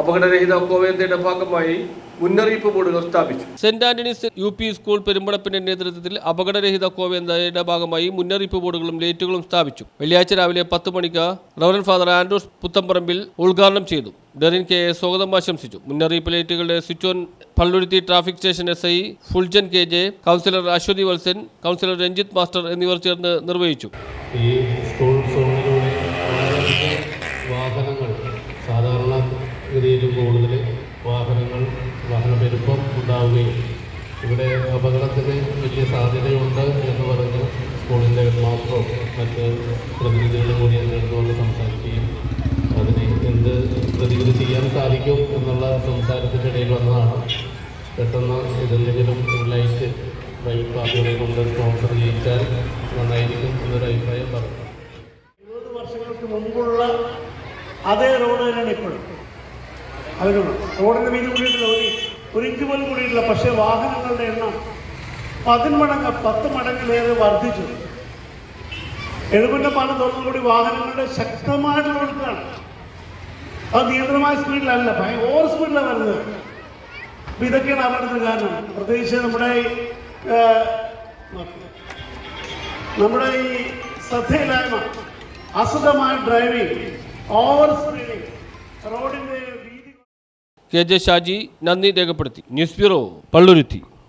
അപകടരഹിത കോവയത്തെ ഭാഗമായി മുന്നറിയിപ്പ് ബോർഡുകൾ സ്ഥാപിച്ചു. Saint Antony's U P school പെരുമ്പടപ്പിന്റെ നേതൃത്വത്തിൽ അപകടരഹിത കോവേന്തയുടെ ഭാഗമായി മുന്നറിയിപ്പ് ബോർഡുകളും ലൈറ്റുകളും സ്ഥാപിച്ചു. വെള്ളിയാഴ്ച രാവിലെ പത്ത് മണിക്ക് റവറൻ ഫാദർ ആൻഡ്രൂസ് പുത്തമ്പറമ്പിൽ ഉദ്ഘാടനം ചെയ്തു. ഡെറിൻ കെ എ സ്വാഗതം ആശംസിച്ചു. മുന്നറിയിപ്പ് ലൈറ്റുകളുടെ switch on Palluruthy traffic station S I Fuljan K J councillor Aswathy Valsan councillor Ranjith master എന്നിവർ ചേർന്ന് നിർവഹിച്ചു. ഈ സ്കൂൾ ഗതിയിലും കൂടുതൽ വാഹനങ്ങൾ വാഹനപ്പെരുപ്പം ഉണ്ടാവുകയും ഇവിടെ അപകടത്തിന് വലിയ സാധ്യതയുണ്ട് എന്ന് പറഞ്ഞ് സ്കൂളിന്റെ മാത്രം മറ്റ് പ്രതിനിധികളും കൂടി എന്റെ അടുത്തുകൊണ്ട് സംസാരിക്കുകയും അതിന് എന്ത് പ്രതിവിധി ചെയ്യാൻ സാധിക്കും എന്നുള്ള സംസാരത്തിന്റെ ഇടയിൽ വന്നതാണ്. പെട്ടെന്ന് ഇതെന്തെങ്കിലും ലൈറ്റ് പ്രൈവറ്റ് പാർട്ടികളെ കൊണ്ട് സ്പോൺസർ ചെയ്യിച്ചാൽ നന്നായിരിക്കും എന്നൊരു അഭിപ്രായം പറഞ്ഞു. ഇരുപത് വർഷങ്ങൾക്ക് മുമ്പുള്ള അതേ റോഡ് തന്നെയാണ് ഇപ്പോഴും. അതിനുള്ള റോഡിന് വീതി കൂടിയിട്ടില്ല ഒരു ഒരു ഇഞ്ച് പോലും കൂടിയിട്ടില്ല. പക്ഷേ വാഹനങ്ങളുടെ എണ്ണം പതിന്മടങ്ങ് പത്ത് മടങ്ങിലേറെ വർദ്ധിച്ചു. എഴുപന്റെ പാലം തുറന്നുകൂടി വാഹനങ്ങളുടെ ശക്തമായിട്ടുള്ള ഒഴുക്കാണ് അത് നിയന്ത്രണമായ സ്പീഡിലല്ല ഓവർ സ്പീഡിലാണ് വരുന്നത്. അപ്പൊ ഇതൊക്കെയാണ് അപകടത്തിന് കാരണം. പ്രത്യേകിച്ച് നമ്മുടെ നമ്മുടെ ഈ ശ്രദ്ധയില്ലായ്മ അസുഖമായ ഡ്രൈവിംഗ് ഓവർ സ്പീഡിങ് റോഡിന്റെ വീതി കെ ജെ ഷാജി നന്ദി രേഖപ്പെടുത്തി. News bureau Palluruthy.